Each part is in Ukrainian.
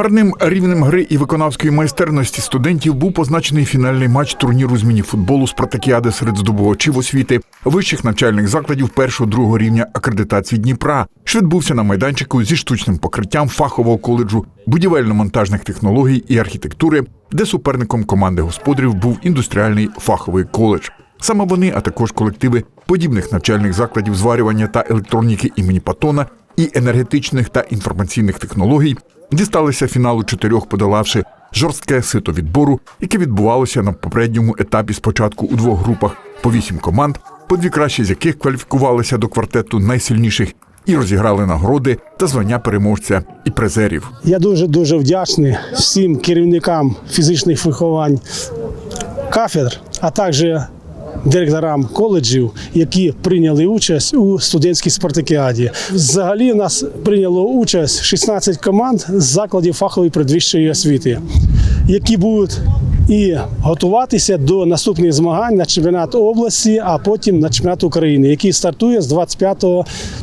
Гарним рівнем гри і виконавської майстерності студентів був позначений фінальний матч турніру з мініфутболу «Спартакіади» серед здобувачів освіти вищих навчальних закладів першого другого рівня акредитації Дніпра, що відбувся на майданчику зі штучним покриттям фахового коледжу будівельно-монтажних технологій і архітектури, де суперником команди господарів був індустріальний фаховий коледж. Саме вони, а також колективи подібних навчальних закладів зварювання та електроніки імені Патона і енергетичних та інформаційних технологій дісталися фіналу чотирьох, подолавши жорстке сито відбору, яке відбувалося на попередньому етапі спочатку у двох групах по вісім команд, по дві кращі з яких кваліфікувалися до квартету найсильніших і розіграли нагороди та звання переможця і призерів. Я дуже дуже вдячний всім керівникам фізичних виховань кафедр, а також директорам коледжів, які прийняли участь у студентській спартакіаді. Взагалі, у нас прийняло участь 16 команд з закладів фахової предвищої освіти, які будуть і готуватися до наступних змагань на чемпіонат області, а потім на чемпіонат України, який стартує з 25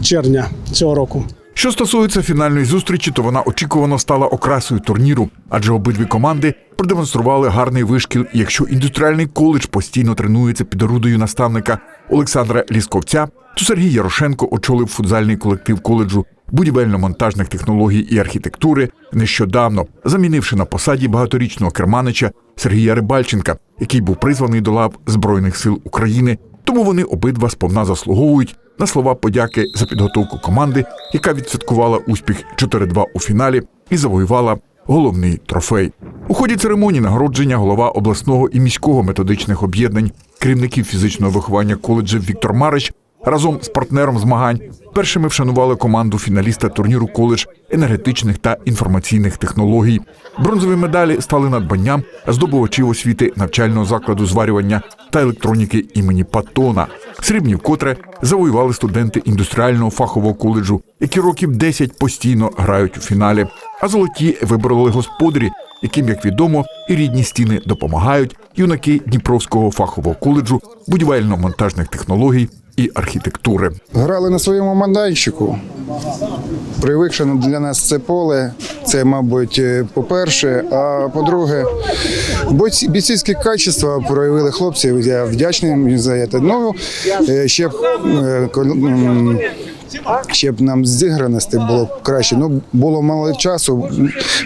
червня цього року. Що стосується фінальної зустрічі, то вона очікувано стала окрасою турніру, адже обидві команди продемонстрували гарний вишкіл. Якщо індустріальний коледж постійно тренується під орудою наставника Олександра Лісковця, то Сергій Ярошенко очолив футзальний колектив коледжу будівельно-монтажних технологій і архітектури нещодавно, замінивши на посаді багаторічного керманича Сергія Рибальченка, який був призваний до лав Збройних сил України. Тому вони обидва сповна заслуговують на слова подяки за підготовку команди, яка відсвяткувала успіх 4-2 у фіналі і завоювала головний трофей. У ході церемонії нагородження голова обласного і міського методичних об'єднань, керівників фізичного виховання коледжів Віктор Марич разом з партнером змагань першими вшанували команду фіналіста турніру коледж енергетичних та інформаційних технологій. Бронзові медалі стали надбанням здобувачів освіти навчального закладу зварювання та електроніки імені Патона. Срібні вкотре завоювали студенти індустріального фахового коледжу, які років 10 постійно грають у фіналі. А золоті вибороли господарі, яким, як відомо, і рідні стіни допомагають юнаки Дніпровського фахового коледжу будівельно-монтажних технологій і архітектури. Грали на своєму майданчику. Привикше для нас це поле. Це, мабуть, е, по-перше. А по-друге, бійцівські качества проявили хлопці. Я вдячний їм за це. Ну, е, ще б, е, ще б нам зіграності було краще. Ну, було мало часу.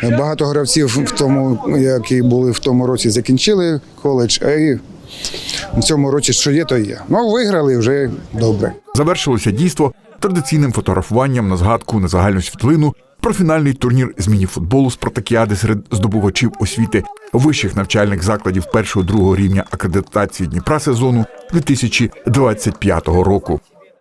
Багато гравців в тому, які були в тому році, закінчили коледж. А і в цьому році що є, то є. Ну, виграли вже добре. Завершилося дійство традиційним фотографуванням на згадку на загальну світлину про фінальний турнір з мініфутболу «Спартакіади» серед здобувачів освіти вищих навчальних закладів першого другого рівня акредитації Дніпра сезону 2025 року.